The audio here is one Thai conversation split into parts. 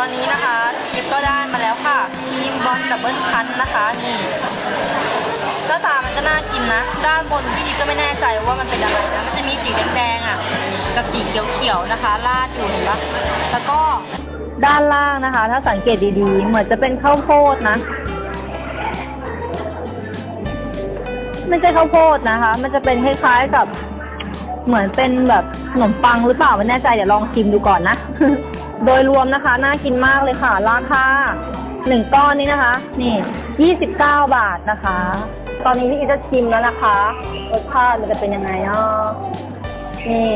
อนนี้นะคะพี่อีฟก็ได้มาแล้วค่ะครีมบอลดับเบิลคันนะคะนี่หน้าตามันก็น่ากินนะ ด้านบนพี่อีฟก็ไม่แน่ใจว่ามันเป็นอะไรนะมันจะมีสีแดงๆอะกับสีเขียวๆนะคะลาดอยู่เห็นปะแล้วก็ด้านล่างนะคะ ถ้าสังเกตดีๆ เหมือนจะเป็นข้าวโพดนะ ไม่ใช่ข้าวโพดนะคะ มันจะเป็นคล้ายๆกับ เหมือนเป็นแบบขนมปังหรือเปล่าไม่แน่ใจเดี๋ยวลองชิมดูก่อนนะ โดยรวมนะคะน่ากินมากเลยค่ะ ราคาหนึ่งก้อนนี้นะคะ นี่ยี่สิบเก้าบาทนะคะ ตอนนี้พี่อีจะชิมแล้วนะคะรสชาติมันจะเป็นยังไงเนาะนี่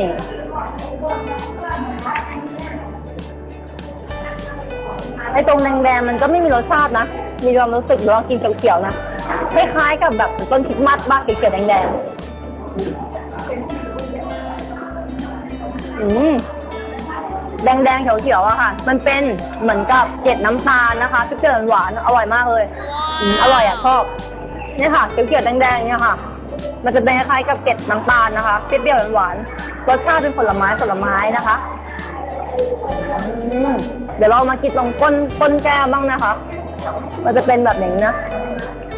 ไอตรงแดงๆมันก็ไม่มีรสชาตินะ มีความรู้สึกลองกินเขียวๆนะคล้ายๆกับแบบต้นคริสต์มาสบ้างเขียวๆแดงๆ อืมแดงๆเขียวๆอะค่ะ มันเป็นเหมือนกับเกล็ดน้ำตาลนะคะที่เกลือหวานๆอร่อยมากเลยอืมอร่อยอะชอบเนี่ยค่ะเขียวๆแดงๆเนี่ยค่ะ มันจะเป็นคล้ายๆกับเกล็ดน้ำตาลนะคะเปรี้ยวๆหวานๆรสชาติเป็นผลไม้ผลไม้นะคะอืมเดี๋ยวเรามากินตรงก้นก้นแก้วบ้างนะคะ มันจะเป็นแบบอย่างนี้นะ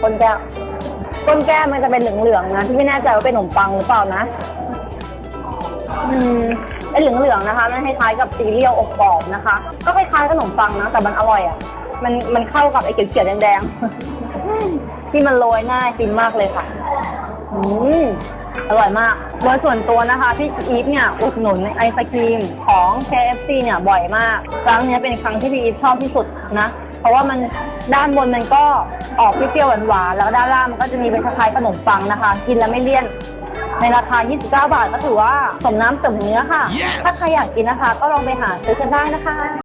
ก้นแก้ว ก้นแก้วมันจะเป็นเหลืองๆนะที่ไม่แน่ใจว่าเป็นขนมปังหรือเปล่านะ อืมไอ้เหลืองๆนะคะ มันคล้ายๆกับซีเรียลอบกรอบนะคะ ก็คล้ายๆขนมปังนะ แต่มันอร่อยอะ มันมันเข้ากับไอ้เขียวๆแดงๆที่มันโรยหน้ากินมากเลยค่ะ อืมอร่อยมาก โดยส่วนตัวนะคะพี่อีฟเนี่ยอุดหนุนไอศครีมของ KFC เนี่ยบ่อยมาก ครั้งนี้เป็นครั้งที่พี่อีฟชอบที่สุดนะ เพราะว่ามันด้านบนมันก็ออกเปรี้ยวๆหวานๆแล้วด้านล่างมันก็จะมีเป็นคล้ายๆขนมปังนะคะ กินแล้วไม่เลี่ยน ในราคา 29 บาทก็ถือว่าสมน้ำสมเนื้อค่ะ ถ้าใครอยากกินนะคะ ก็ลองไปหาซื้อกันได้นะคะ